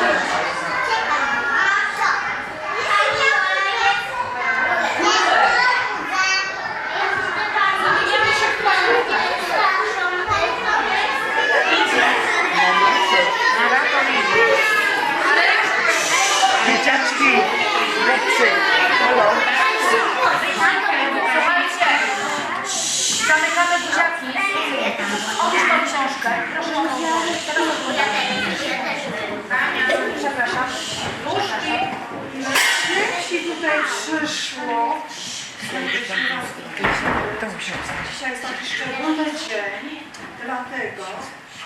Yes. Dzisiaj jest taki szczególny dzień, dlatego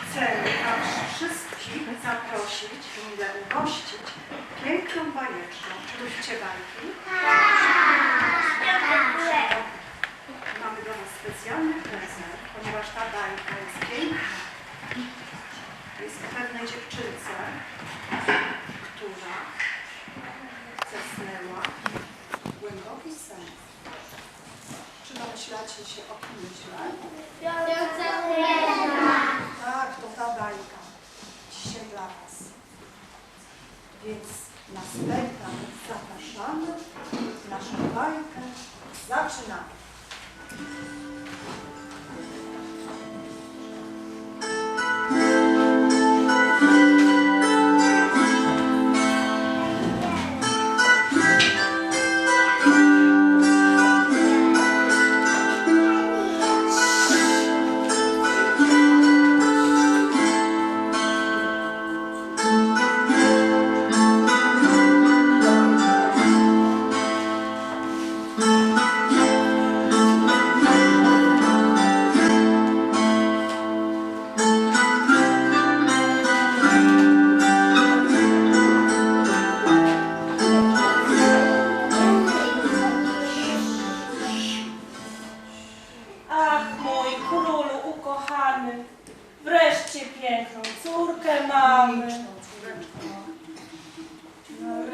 chcę Was wszystkich zaprosić, mile ugościć piękną bajeczką. Lubicie bajki? Mamy dla Was specjalny prezent, ponieważ ta bajka jest piękna. Jest o pewnej dziewczynce, domyślacie się o kim myślę? Tak, to ta bajka. Dzisiaj dla Was. Więc następna zapraszamy. Naszą bajkę zaczynamy.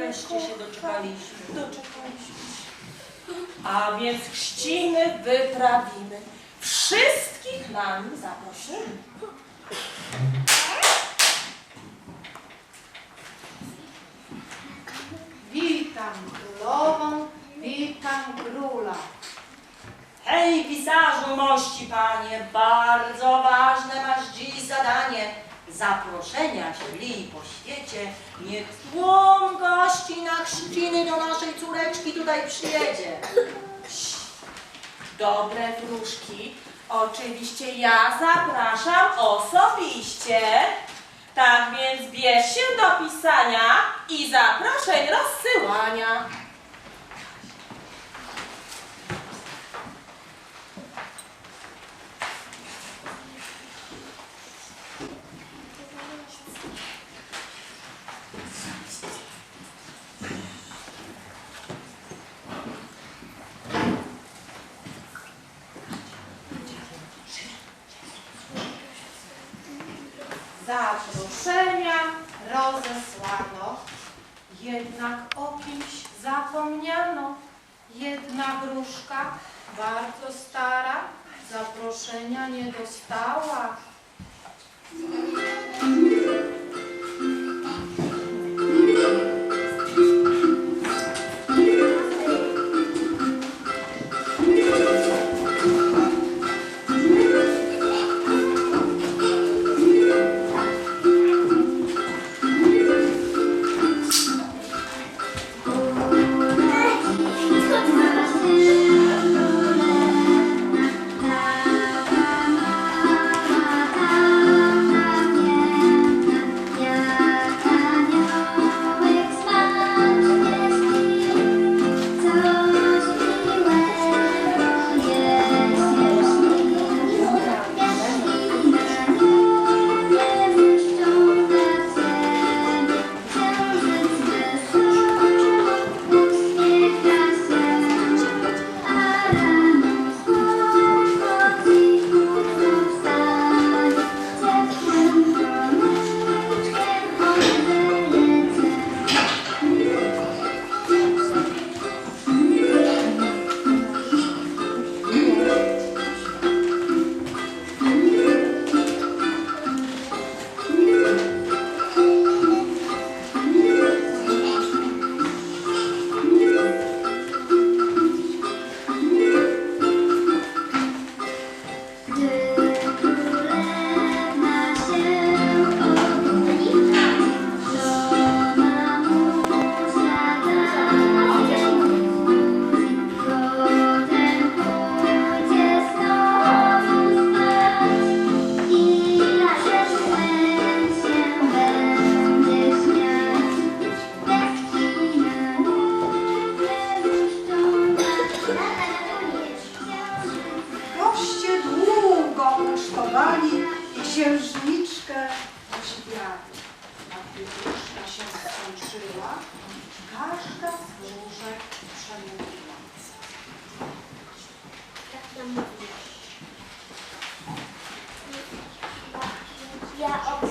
Wreszcie się doczekaliśmy. Doczekaliśmy. A więc chrzciny wyprawimy. Wszystkich nami zaprosimy. Witam królową, witam króla. Hej, pisarzu mości panie, bardzo ważne masz dziś zadanie. Zaproszenia śli po świecie, niech tłum gości na chrzciny do naszej córeczki tutaj przyjedzie. Dobre wróżki, oczywiście ja zapraszam osobiście. Tak więc bierz się do pisania i zaproszeń rozsyłania. Zaproszenia rozesłano, jednak o kimś zapomniano. Jedna wróżka, bardzo stara, zaproszenia nie dostała.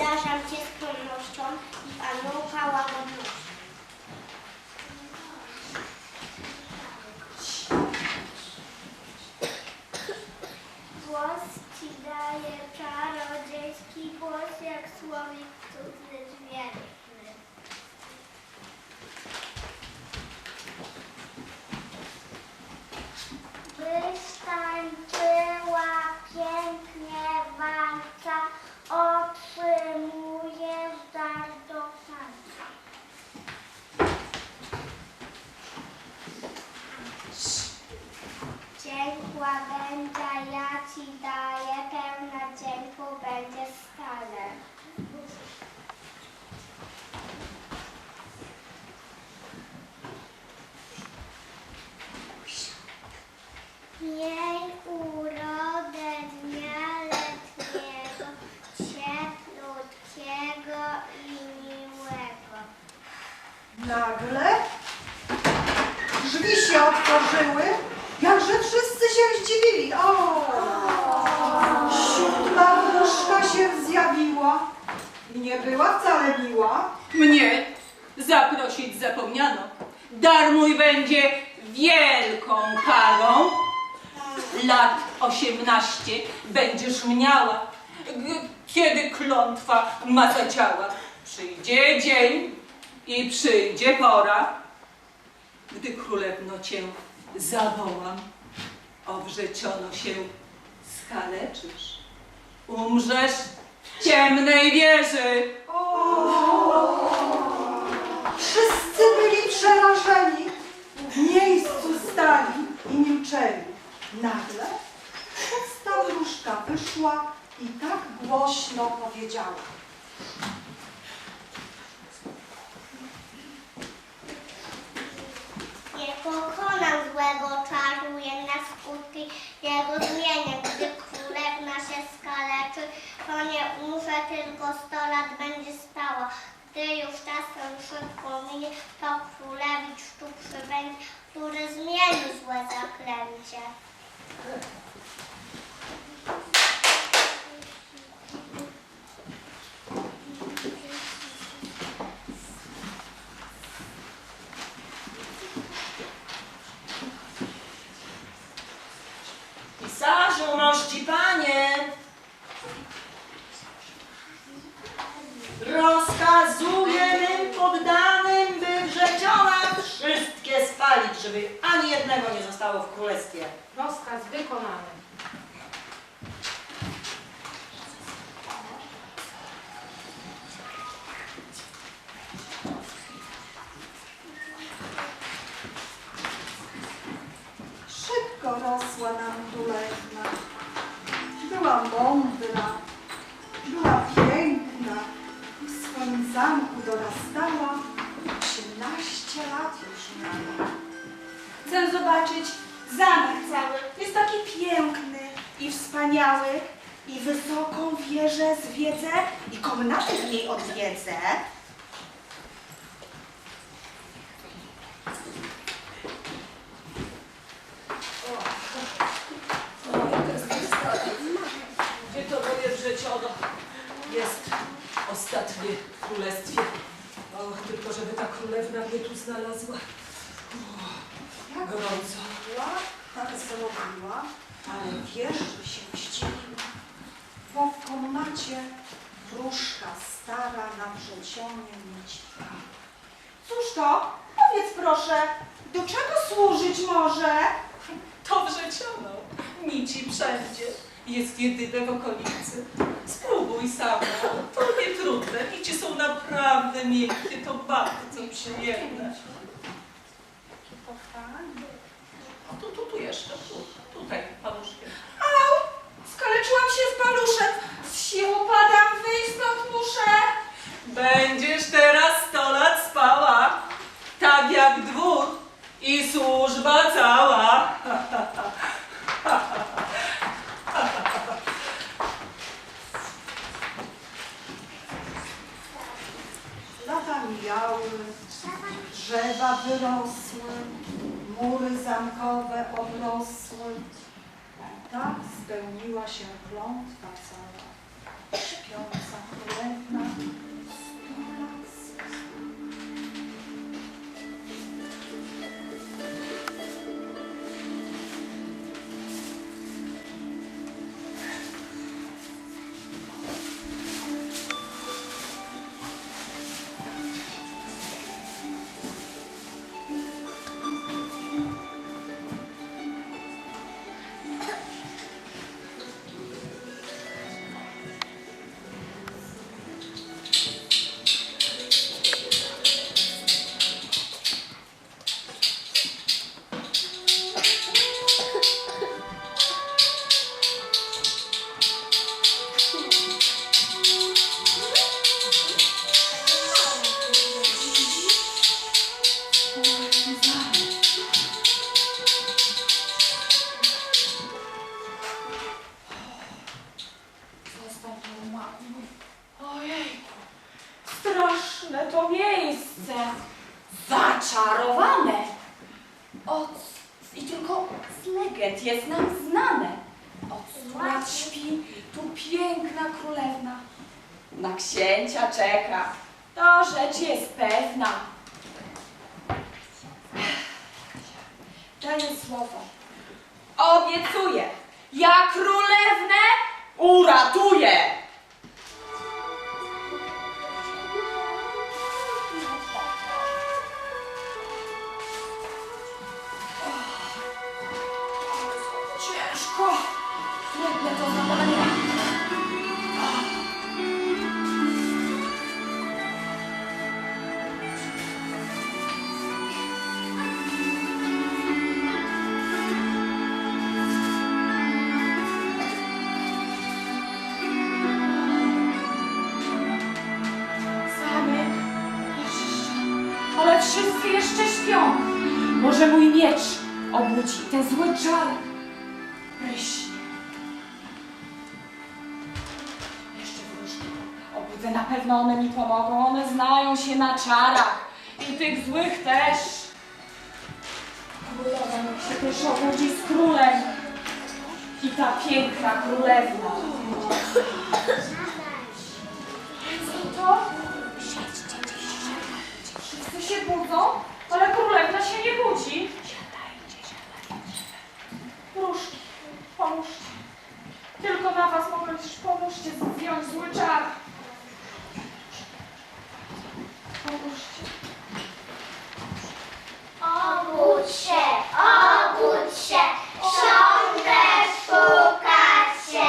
Obrażam Cię skromnością i aniołka łagodnością. Nagle drzwi się otworzyły, jakże wszyscy się zdziwili. O! Siódma wróżka się zjawiła i nie była wcale miła. Mnie zaprosić zapomniano. Dar mój będzie wielką karą. Lat osiemnaście będziesz miała, kiedy klątwa ma zadziała. Przyjdzie dzień i przyjdzie pora, gdy królewno cię zawołam. Owrzeciono się skaleczysz, umrzesz w ciemnej wieży. Wszyscy byli przerażeni, w miejscu stali i milczeli. Nagle szósta wróżka wyszła i tak głośno powiedziała. Nie pokonam złego czaru, jednak skutki jego zmienię. Gdy królewna się skaleczy, to nie umrze, tylko sto lat będzie stała. Gdy już czas ten szybko minie, to królewicz tu przybędzie, który zmieni złe zaklęcie. Mości panie, rozkazuję mym poddanym, by wszystkie spalić, żeby ani jednego nie zostało w królestwie. Rozkaz wykonany. Szybko rosła nam królewna. Była mądra, była piękna w swoim zamku dorastała. 18 lat już miała. Chcę zobaczyć zamek cały. Jest taki piękny i wspaniały. I wysoką wieżę zwiedzę i komnaty w niej odwiedzę. Gdzie to wrzeciono jest ostatnie w królestwie. Och, tylko żeby ta królewna mnie tu znalazła. Jak Gorąco. była, tak zrobiła, ale wieży się zdziwiła, bo w komnacie wróżka stara na wrzecionie mieć Cóż to? Powiedz proszę, do czego służyć może? To wrzeciono. Nici wszędzie. Jest jedyne w okolicy. Spróbuj sama. To nie trudne. Nici są naprawdę miękkie. To bardzo przyjemne. O, tu, tu, tu jeszcze. Tu, tutaj, paluszkiem. Au! Skaleczyłam się z paluszem. Z sił padam, wyjść stąd muszę. Będziesz teraz sto lat spała, tak jak dwór i służba cała. drzewa wyrosły, mury zamkowe obrosły. Tak spełniła się klątwa cała. Obiecuję. Ja królewnę uratuję. Wszyscy jeszcze śpią. Może mój miecz obudzi ten zły czar. Pryśnie. Jeszcze wróżki. Obudzę, na pewno one mi pomogą. One znają się na czarach. I tych złych też. Królowa niech się też obudzi z królem. I ta piękna królewna. Budzą, ale królewna się nie budzi. Wróżki, pomóżcie. Tylko na was mogę liczyć. Pomóżcie zdjąć zły czar. Pomóżcie. Obudź się, obudź się, książę szuka się.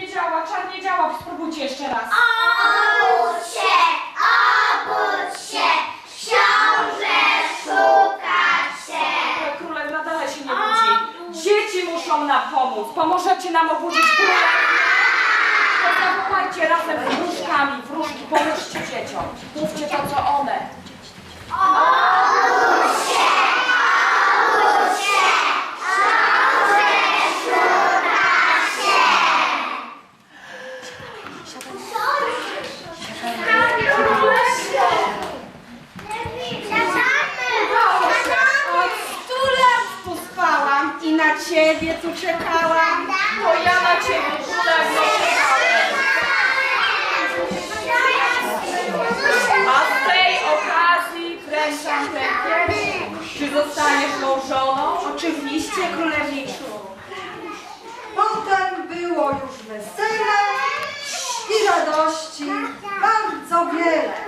Nie działa, czar nie działa. Spróbujcie jeszcze raz. Obudź się, obudź się, książę szuka się. Ale królewna dalej się nie budzi. Dzieci muszą nam pomóc. Pomożecie nam obudzić królewnę. To razem z wróżkami. Wróżki, pomóżcie dzieciom. Mówcie to, co one. Od stu lat tu spałam i na ciebie tu czekałam. Bo ja na ciebie królewno czekałem. A z tej okazji wręczam ten pierś. Czy zostaniesz moją żoną? Oczywiście, królewniczu. Potem było już wesele i radości bardzo wiele.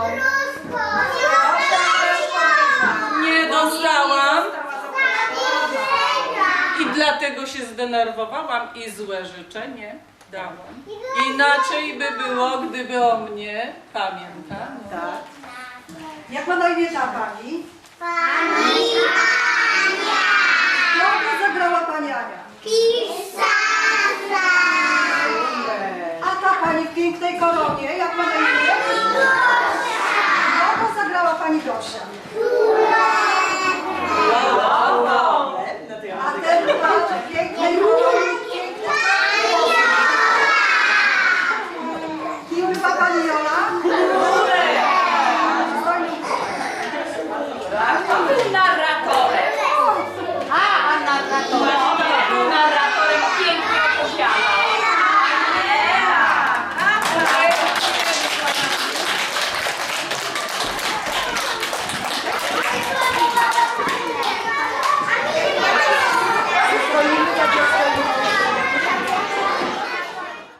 Polską. Nie dostałam. I dlatego się zdenerwowałam i złe życzenie dałam. Inaczej by było, gdyby o mnie pamiętano. Tak. Jak ma na imię ta pani? Pani Ania! Kto zabrała pani Ania? Pisana! A ta pani w pięknej koronie, jak ma na imię? Pani proszę.